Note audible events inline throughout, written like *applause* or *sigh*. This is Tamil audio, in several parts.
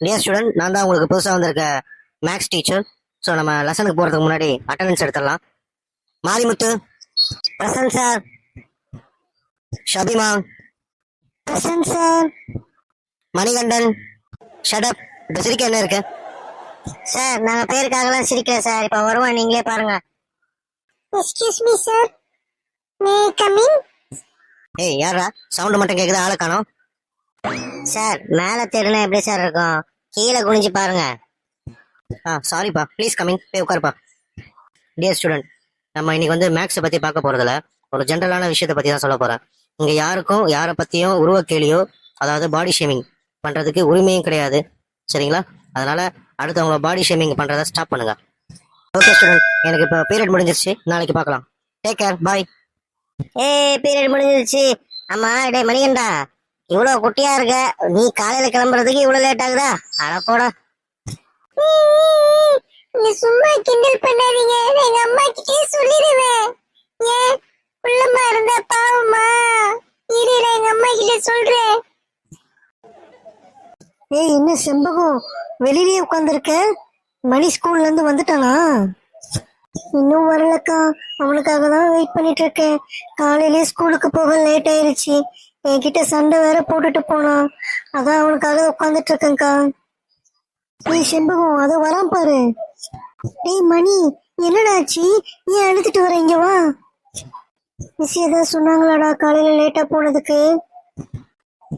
டியர் ஸ்டூடெண்ட் நான் தான் உங்களுக்கு புதுசாக வந்திருக்க மேக்ஸ் டீச்சர் ஸோ நம்ம லெசனுக்கு போகிறதுக்கு முன்னாடி அட்டண்டன்ஸ் எடுத்துடலாம். Marimuthu present sir Shabima. Present sir Manikandan. Shut up இப்போ சிரிக்க என்ன இருக்கு? சார் நாங்கள் பேருக்காகலாம் சிரிக்கல சார் இப்போ வருவோம் நீங்களே பாருங்க. Excuse me sir may coming ஏய் யாரா சவுண்டு மட்டும் கேட்குது ஆளை காணோம். சார் மேலே தேடுனா எப்படி சார் இருக்கும்? கீழே குனிஞ்சு பாருங்க. ஆ சாரிப்பா ப்ளீஸ் கமிங் போய் உட்காருப்பா. டியர் ஸ்டூடெண்ட் நம்ம இன்னைக்கு வந்து மேக்ஸை பற்றி பார்க்க போகிறதுல ஒரு ஜென்ரலான விஷயத்தை பற்றி தான் சொல்ல போகிறேன் இங்கே யாருக்கும் யாரை பற்றியும் உருவக்கேலியோ அதாவது பாடி ஷேமிங் பண்ணுறதுக்கு உரிமையும் கிடையாது. சரிங்களா? அதனால அடுத்தவங்கள பாடி ஷேமிங் பண்ணுறத ஸ்டாப் பண்ணுங்க. ஓகே ஸ்டூடெண்ட் எனக்கு இப்போ பீரியட் முடிஞ்சிருச்சு. நாளைக்கு பார்க்கலாம். டேக் கேர் பாய் ஏய் பீரியட் முடிஞ்சிருச்சு. ஆமா டே மணிகண்டா இவ்வளவு குட்டியா இருக்க? நீ காலையில கிளம்புறதுக்கு இவ்வளவு லேட் ஆகுதா? அட போடா. நீ சும்மா கிண்டல் பண்ணாதீங்க. எங்க அம்மா கிட்டே சொல்லிடுவேன். ஏன் உள்ளமா இருந்தா பாவமா? இரு எங்க அம்மா கிட்ட சொல்றேன். ஏய் என்ன செம்பகம்? வெளியிலேயே உட்காந்துருக்க மணி ஸ்கூல்ல இருந்து வந்துட்டானா? இன்னும் வரலக்கா. அவனுக்காக தான் வெயிட் பண்ணிட்டு இருக்கேன். காலையிலேயே ஸ்கூலுக்கு போக லேட் ஆயிருச்சு. என்கிட்ட சண்டை வேற போட்டுட்டு போனான். அதான் அவனுக்காக உட்காந்துட்டு இருக்கேன்க்கா. ஏய் செம்பகம் அதை வரான் பாரு. டேய் மணி என்னடா ஆச்சு ஏன் அழுதுட்டு வர? இங்க வா. மிஸ் ஏதாவது சொன்னாங்களாடா காலையில லேட்டா போனதுக்கு.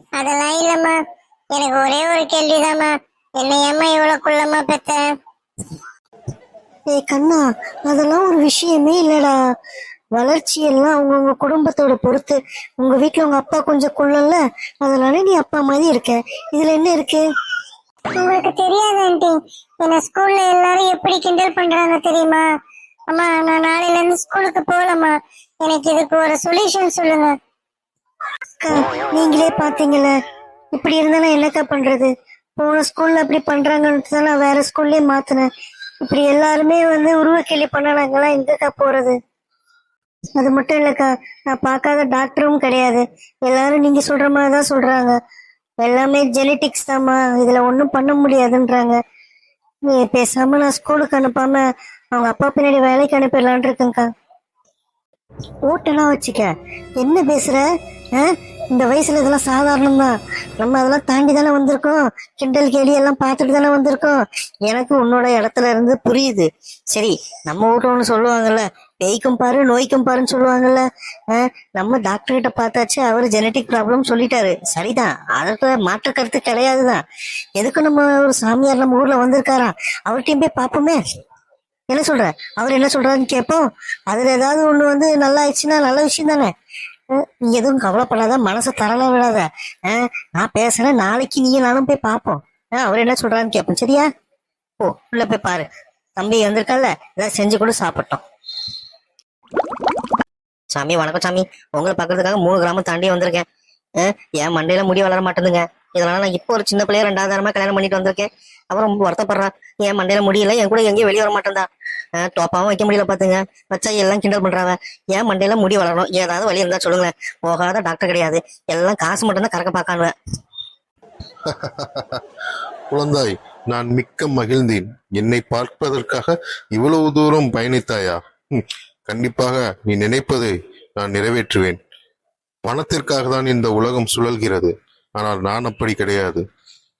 அதெல்லாம் இல்லம்மா. எனக்கு ஒரே ஒரு கேள்விதாம்மா. என்னை ஏம்மா இவ்வளவு குள்ளமா பெத்த? ஏய் கண்ணா அதெல்லாம் ஒரு விஷயமே இல்லடா. வளர்ச்சி எல்லாம் அவங்கவுங்க குடும்பத்தோட பொறுத்து உங்க வீட்ல உங்க அப்பா கொஞ்சம் குள்ளல்ல அதனால நீ அப்பா மாதிரி இருக்க. இதுல என்ன இருக்கு? உங்களுக்கு தெரியாது ஆண்டி. என்ன ஸ்கூல்ல எல்லாரும் எப்படி கிண்டல் பண்றாங்க தெரியுமா? அம்மா நான் நாளையில இருந்து ஸ்கூலுக்கு போகலம்மா. எனக்கு இதுக்கு ஒரு சொல்யூஷன் சொல்லுங்க. நீங்களே பாத்தீங்கல்ல. இப்படி இருந்தா நான் என்னக்கா பண்றது? போன ஸ்கூல்ல அப்படி பண்றாங்கன்னு தான் நான் வேற ஸ்கூல்லயே மாத்தினேன். இப்படி எல்லாருமே வந்து உருவக்கேலி பண்ணாங்கலாம் எங்கக்கா போறது? அது மட்டும் இல்லக்கா நான் பார்க்காத டாக்டரும் கிடையாது. எல்லாரும் நீங்க சொல்ற மாதிரி தான் சொல்றாங்க. எல்லாமே ஜெனட்டிக்ஸ் தாம்மா. இதுல ஒன்றும் பண்ண முடியாதுன்றாங்க. நீ பேசாம நான் ஸ்கூலுக்கு அனுப்பாம அவங்க அப்பா பின்னாடி வேலைக்கு அனுப்பிடலான் இருக்கேங்க்கா ஓட்டெல்லாம் வச்சுக்க. என்ன பேசுற? ஆ? இந்த வயசுல இதெல்லாம் சாதாரணம் தான் நம்ம அதெல்லாம் தாண்டி தானே வந்திருக்கோம். கிண்டல் கேலி எல்லாம் பார்த்துட்டு தானே வந்திருக்கோம். எனக்கு உன்னோட இடத்துல இருந்து புரியுது. சரி நம்ம வீட்டுல ஒன்று சொல்லுவாங்கல்ல பேய்க்கும் பாரு நோய்க்கும் பாருன்னு சொல்லுவாங்கல்ல. ஆ? நம்ம டாக்டர் கிட்ட பார்த்தாச்சு அவர் ஜெனட்டிக் ப்ராப்ளம் சொல்லிட்டாரு. சரிதான் அதற்கு மாற்று கருத்து கிடையாதுதான் எதுக்கு நம்ம ஒரு சாமியார் நம்ம ஊர்ல வந்திருக்காரா? அவர்கிட்டயும் போய் பார்ப்போமே. என்ன சொல்ற? அவர் என்ன சொல்றாருன்னு கேட்போம். அதுல ஏதாவது ஒண்ணு வந்து நல்லா ஆயிடுச்சுன்னா நல்ல விஷயம் தானே. நீ எதுவும் கவலைப்படாத மனசை தரல விடாத. நான் பேசுறேன் நாளைக்கு நீயும் நானும் போய் பார்ப்போம். அவர் என்ன சொல்றான்னு கேட்போம். சரியா? ஓ உள்ள போய் பாரு. தம்பி வந்திருக்கல்ல ஏதாவது செஞ்சு கூட சாப்பிட்டோம். சாமி வணக்கம் சாமி. உங்களை பார்க்கறதுக்காக மூணு கிராமம் தாண்டி வந்திருக்கேன். என் மண்டையில முடி வளர மாட்டேங்குங்க இதனால நான் இப்போ ஒரு சின்ன பிள்ளைய ரெண்டாவது கல்யாணம் பண்ணிட்டு வந்திருக்கேன். அப்புறம் ரொம்ப வருத்தப்படுறா. என் மண்டையில முடியல என் கூட எங்கேயும் வெளியே வர மாட்டேன்டா. டோப்பாவும் வைக்க முடியல பாத்துங்க. வச்சா எல்லாம் கிண்டல் பண்றாங்க ஏன் மண்டையில முடி வளரணும். ஏதாவது வழி இருந்தா சொல்லுங்களேன். போகாத டாக்டர் கிடையாது. எல்லாம் காசு மட்டும்தான் கறக்க பார்க்கானுவேன் *laughs* குழந்தாய் நான் மிக்க மகிழ்ந்தேன். என்னை பார்ப்பதற்காக இவ்வளவு தூரம் பயணித்தாயா? கண்டிப்பாக நீ நினைப்பதை நான் நிறைவேற்றுவேன். பணத்திற்காக தான் இந்த உலகம் சுழல்கிறது. ஆனால் நான் அப்படி கிடையாது.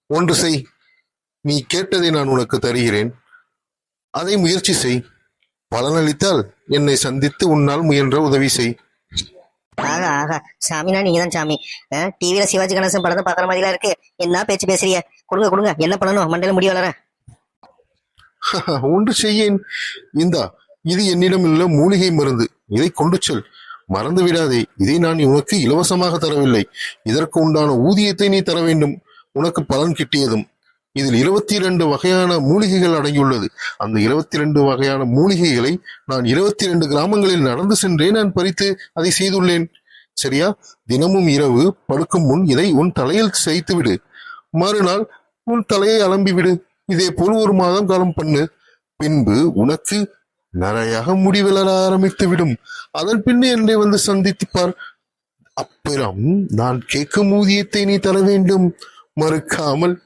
ஒன்று செய். நீ கேட்டதை நான் உனக்கு தருகிறேன். அதை முயற்சி செய். பலனளித்தால் என்னை சந்தித்து உன்னால் முயன்ற உதவி செய். ஆகா ஆகா சாமினா நீங்க தான் சாமி டிவில சிவாஜி கணேசன் படத்தை பாக்குற மாதிரிலாம் இருக்கு. என்ன பேச்சு பேசுறீங்க? கொடுங்க கொடுங்க. என்ன பண்ணணும்? மண்டையில முடி வளர. *laughs* ஒன்று செய்யேன். இந்தா இது என்னிடம் உள்ள மூலிகை மருந்து. இதை கொண்டு செல். மறந்து விடாதே. இதை நான் உனக்கு இலவசமாக தரவில்லை. இதற்கு உண்டான ஊதியத்தை நீ தர வேண்டும். உனக்கு பலன் கிட்டியதும். இதில் இருபத்தி இரண்டு வகையான மூலிகைகள் அடங்கியுள்ளது. அந்த இருபத்தி இரண்டு வகையான மூலிகைகளை நான் இருபத்தி இரண்டு கிராமங்களில் நடந்து சென்றே நான் பறித்து அதை செய்துள்ளேன். சரியா? தினமும் இரவு படுக்கும் முன் இதை உன் தலையில் செய்து விடு. மறுநாள் உன் தலையை அலம்பி விடு இதே போல் ஒரு மாதம் காலம் பண்ணு. பின்பு உனக்கு நிறையாக முடி வளர ஆரம்பித்து விடும் அதன் பின் என்னை வந்து சந்தித்துப்பார். அப்புறம் நான் கேட்கும் ஊதியத்தை நீ தர வேண்டும். மறுக்காமல்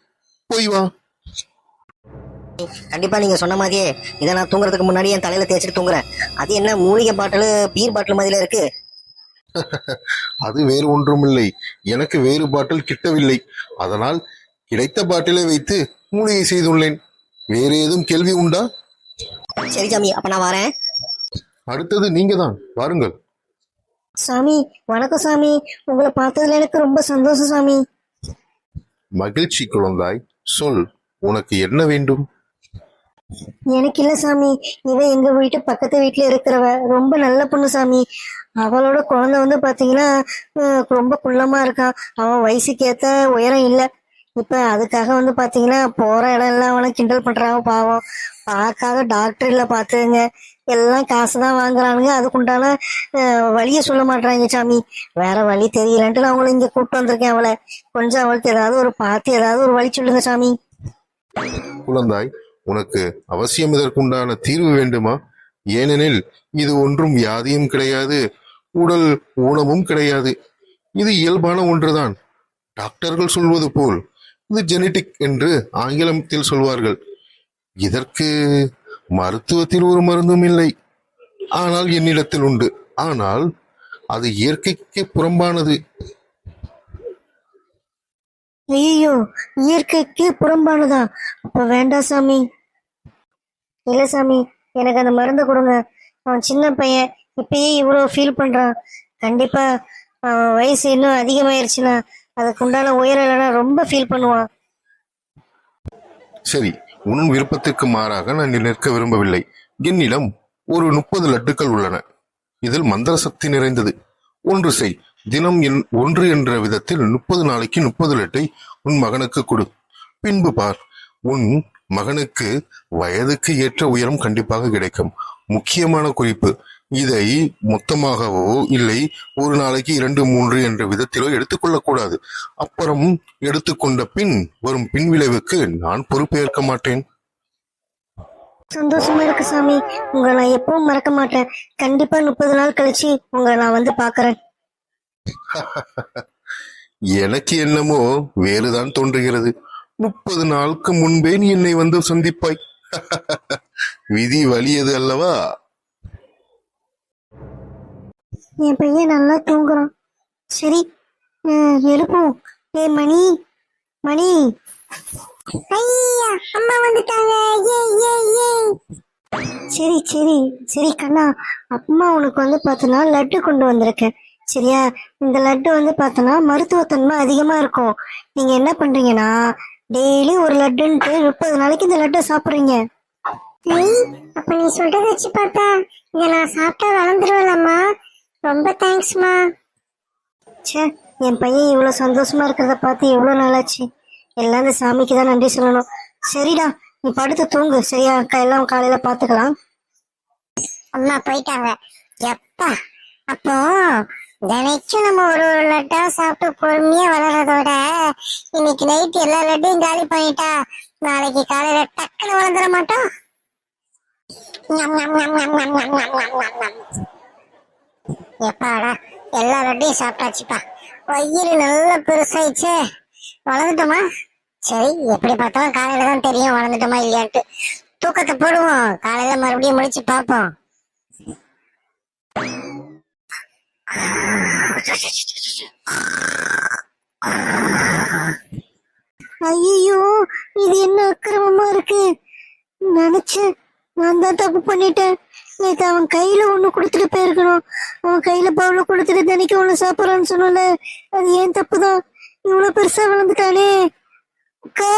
போய் வா. கண்டிப்பா நீங்க சொன்ன மாதிரியே இதை நான் தூங்குறதுக்கு முன்னாடி என் தலையில தேய்ச்சிட்டு தூங்குறேன். அது என்ன மூலிகை பாட்டில் பீர் பாட்டில் மாதிரில இருக்கு? *laughs* அது வேறு ஒன்றுமில்லை. எனக்கு வேறு பாட்டில் கிட்டவில்லை. அதனால் கிடைத்த பாட்டிலை வைத்து மூலிகை செய்துள்ளேன். வேறு ஏதும் கேள்வி உண்டா? சரி சாமி அப்ப நான் வரேன். அடுத்தது நீங்க தான் வாருங்கள். சாமி வணக்கம் சாமி. உங்களை பார்த்ததுல எனக்கு ரொம்ப சந்தோஷம் சாமி. மகிழ்ச்சி குழந்தாய். சொல் உனக்கு என்ன வேண்டும்? எனக்கு இல்ல சாமி. இவ எங்க வீட்டு பக்கத்து வீட்டுல இருக்கிறவ. ரொம்ப நல்ல பொண்ணு சாமி. அவளோட குழந்தை வந்து பாத்தீங்கன்னா ரொம்ப குள்ளமா இருக்கான் அவன் வயசுக்கு ஏத்த உயரம் இல்ல. இப்ப அதுக்காக வந்து பாத்தீங்கன்னா போற இடம் எல்லாம் அவனை கிண்டல் பண்றாங்க பாவம். பார்க்காத டாக்டர் இல்ல பாத்துங்க எல்லாம் காசு தான் வாங்குறானுங்க. அதுக்குண்டான அஹ், வழிய சொல்ல மாட்டாங்க சாமி. வேற வழி தெரியலன்ட்டு நான் அவங்கள இங்க கூப்பிட்டு வந்திருக்கேன் அவளை. கொஞ்சம் அவளுக்கு ஏதாவது ஒரு பார்த்து ஏதாவது ஒரு வழி சொல்லுங்க சாமி. குழந்தாய் உனக்கு அவசியம் இதற்குண்டான தீர்வு வேண்டுமா? ஏனெனில் இது ஒன்றும் வியாதியும் கிடையாது. உடல் ஊனமும் கிடையாது. இது இயல்பான ஒன்றுதான். டாக்டர்கள் சொல்வது போல் இது ஜெனட்டிக் என்று ஆங்கிலத்தில் சொல்வார்கள். இதற்கு மருத்துவத்தில் ஒரு மருந்தும் இல்லை. ஆனால் என்னிடத்தில் உண்டு. ஆனால் அது இயற்கைக்கு புறம்பானது. ஐயோ இயற்கைக்கு புறம்பானதா? அப்ப வேண்டாம் சாமி. இல்ல சாமி எனக்கு அந்த மருந்து கொடுங்க. அவன் சின்ன பையன் இப்பயே இவ்வளோ ஃபீல் பண்றான். கண்டிப்பா அவன் வயசு இன்னும் அதிகமாயிருச்சுன்னா அதுக்குண்டான உண்டான இல்லைன்னா ரொம்ப ஃபீல் பண்ணுவான். சரி உன் விருப்பத்திற்கு மாறாக நான் நிற்க விரும்பவில்லை. என்னிடம் ஒரு முப்பது லட்டுக்கள் உள்ளன. இதில் மந்திர சக்தி நிறைந்தது. ஒன்று செய். தினம் என் ஒன்று என்ற விதத்தில் முப்பது நாளைக்கு முப்பது லட்டை உன் மகனுக்கு கொடு. பின்பு பார். உன் மகனுக்கு வயதுக்கு ஏற்ற உயரம் கண்டிப்பாக கிடைக்கும். முக்கியமான குறிப்பு. இதை மொத்தமாகவோ இல்லை ஒரு நாளைக்கு இரண்டு மூன்று என்ற விதத்திலோ எடுத்துக்கொள்ளக்கூடாது அப்புறம் எடுத்துக்கொண்ட பின் வரும் பின்விளைவுக்கு நான் பொறுப்பேற்க மாட்டேன். சந்தோஷமா இருக்கு சாமி. உங்களை நான் எப்பவும் மறக்க மாட்டேன். கண்டிப்பா முப்பது நாள் கழிச்சு உங்களை நான் வந்து பாக்குறேன் *laughs* எனக்கு என்னமோ வேறுதான் தோன்றுகிறது. முப்பது நாளுக்கு முன்பே நீ என்னை வந்து சந்திப்பாய். *laughs* விதி வலியது அல்லவா? என் பையன் நல்லா தூங்குறான். சரி அஹ், ஏ மணி மணி. ஐயா அம்மா வந்துட்டாங்க. ஏ ஏ ஏ சரி சரி சரி கண்ணா அம்மா உனக்கு வந்து பார்த்தோன்னா லட்டு கொண்டு வந்திருக்கேன். சரியா? இந்த லட்டு வந்து பார்த்தோன்னா மருத்துவத்தன்மை அதிகமாக இருக்கும். நீங்கள் என்ன பண்ணுறீங்கன்னா டெய்லி ஒரு லட்டுன்ட்டு முப்பது நாளைக்கு இந்த லட்டை சாப்பிட்றீங்க. அப்போ நீ சொல்கிறத வச்சு பார்த்தா இதை நான் சாப்பிட்டா வளர்ந்துருவேன்லம்மா ரொம்ப தேங்க்ஸ்மா ச்சே என் பையன் இவ்வளவு சந்தோஷமா இருக்கிறத பார்த்து எவ்வளவு நாளாச்சு. எல்லாம் இந்த சாமிக்கு தான் நன்றி சொல்லணும். சரிடா நீ படுத்து தூங்கு. சரியா எல்லாம் காலையில பாத்துக்கலாம். அம்மா போயிட்டாங்க. எப்பா அப்போ தினைக்கும் நம்ம ஒரு ஒரு லட்டா சாப்பிட்டு பொறுமையா வளர்றதோட இன்னைக்கு நைட் எல்லா லட்டையும் காலி பண்ணிட்டா. நாளைக்கு காலையில டக்குன்னு வளர்ந்துட மாட்டோம். எப்பாடா? எல்லா லட்டையும் சாப்பிட்டாச்சுப்பா. வயிறு நல்லா பெருசாயிச்சு வளர்ந்துட்டோமா? சரி எப்படி பார்த்தாலும் காலையில தான் தெரியும் வளர்ந்துட்டோமா இல்லையான்ட்டு. தூக்கத்தை போடுவோம். காலையில மறுபடியும் முடிச்சு பார்ப்போம். ஐயோ இது என்ன அக்கிரமமா இருக்கு? நினைச்சேன் நான் தான் தப்பு பண்ணிட்டேன். நேத்து அவன் கையில ஒண்ணு கொடுத்துட்டு போயிருக்கணும். அவன் கையில பவுல கொடுத்துட்டு தினைக்கு ஒண்ணு சாப்பிடறான்னு சொன்னல அது ஏன் தப்பு தான் இவ்வளவு பெருசா வளர்ந்துட்டானே. அக்கா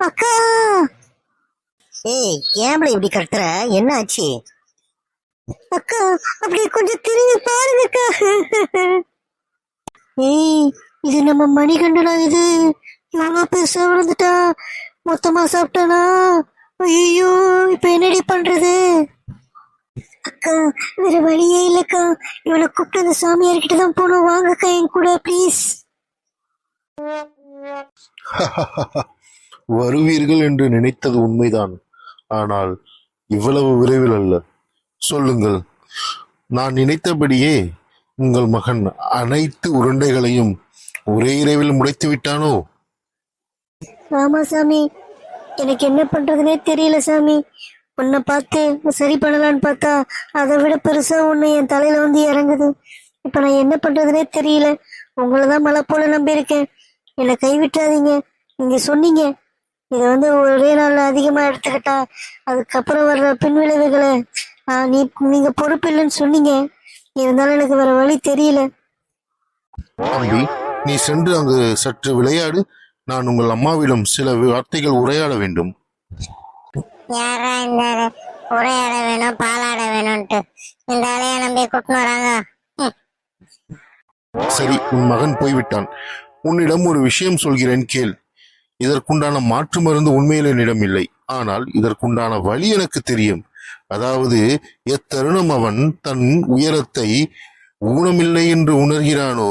அக்கா. ஏய் ஏன் இப்படி கத்துற? என்ன ஆச்சு? அக்கா அப்படியே கொஞ்சம் திரும்பி பாருங்க அக்கா. ஏய் இது நம்ம மணிகண்டனா இது? இவ்வளவு பெருசா விழுந்துட்டா மொத்தமா சாப்பிட்டானா? ஐயோ இப்ப என்னடி பண்றது? அக்கா வேற வழியே இல்லக்கா. இவனை கூப்பிட்டு அந்த சாமியார்கிட்ட தான் போகணும் வாங்கக்கா என் கூட ப்ளீஸ் *laughs* வருவீர்கள் என்று நினைத்தது உண்மைதான். ஆனால் இவ்வளவு விரைவில் அல்ல. சொல்லுங்கள். நான் நினைத்தபடியே உங்கள் மகன் அனைத்து உருண்டைகளையும் ஒரே இரவில் முடைத்து விட்டானோ? ஆமா சாமி. எனக்கு என்ன பண்றதுனே தெரியல சாமி. உன்னை பார்த்து சரி பண்ணலான்னு பார்த்தா அதை விட பெருசா ஒண்ணு என் தலையில வந்து இறங்குது. இப்ப நான் என்ன பண்றதுனே தெரியல. உங்களை தான் மலை போல நம்பியிருக்கேன் என்னை கைவிட்டாதீங்க. நீங்க சொன்னீங்க. இதை வந்து ஒரே நாள்ல அதிகமா எடுத்துக்கிட்டா அதுக்கப்புறம் வர்ற பின்விளைவுகளை ஆஹ், நீ நீங்க பொறுப்பு இல்லைன்னு சொன்னீங்க. இருந்தாலும் எனக்கு வேற வழி தெரியல. நீ சென்று அங்கு சற்று விளையாடு. நான் உங்கள் அம்மாவிடம் சில வார்த்தைகள் உரையாட வேண்டும். யாரா இந்த உரையாட வேணும் பாலாட வேணும்ட்டு இந்த ஆளைய நம்பி கூட்டின்னு வராங்க? சரி உன் மகன் போய்விட்டான். உன்னிடம் ஒரு விஷயம் சொல்கிறேன் கேள். இதற்குண்டான மாற்று மருந்து உண்மையில் என்னிடம் இல்லை. ஆனால் இதற்குண்டான வழி எனக்கு தெரியும். அதாவது எத்தருணம் அவன் தன் உயரத்தை ஊனமில்லை என்று உணர்கிறானோ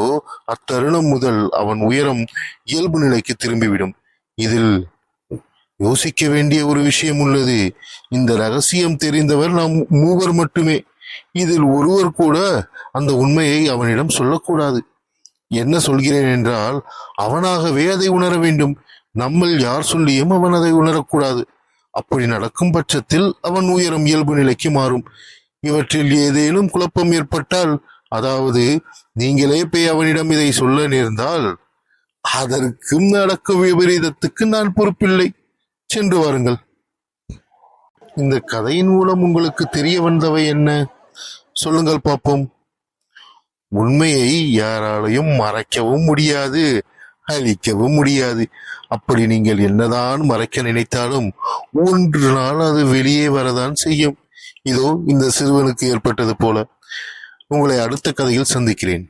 அத்தருணம் முதல் அவன் உயரம் இயல்பு நிலைக்கு திரும்பிவிடும். இதில் யோசிக்க வேண்டிய ஒரு விஷயம் உள்ளது. இந்த ரகசியம் தெரிந்தவர் நாம் மூவர் மட்டுமே. இதில் ஒருவர் கூட அந்த உண்மையை அவனிடம் சொல்லக்கூடாது. என்ன சொல்கிறேன் என்றால் அவனாகவே அதை உணர வேண்டும். நம்மள் யார் சொல்லியும் அவன் அதை உணரக்கூடாது. அப்படி நடக்கும் பட்சத்தில் அவன் உயரம் இயல்பு நிலைக்கு மாறும். இவற்றில் ஏதேனும் குழப்பம் ஏற்பட்டால் அதாவது நீங்களே போய் அவனிடம் இதை சொல்ல நேர்ந்தால் அதற்கும் நடக்கும் விபரீதத்துக்கு நான் பொறுப்பில்லை. சென்று வாருங்கள். இந்த கதையின் மூலம் உங்களுக்கு தெரிய வந்தவை என்ன? சொல்லுங்கள் பார்ப்போம். உண்மையை யாராலையும் மறைக்கவும் முடியாது அழிக்கவும் முடியாது. அப்படி நீங்கள் என்னதான் மறைக்க நினைத்தாலும் ஒன்று நாள் அது வெளியே வரதான் செய்யும். இதோ இந்த சிறுவனுக்கு ஏற்பட்டது போல. உங்களை அடுத்த கதையில் சந்திக்கிறேன்.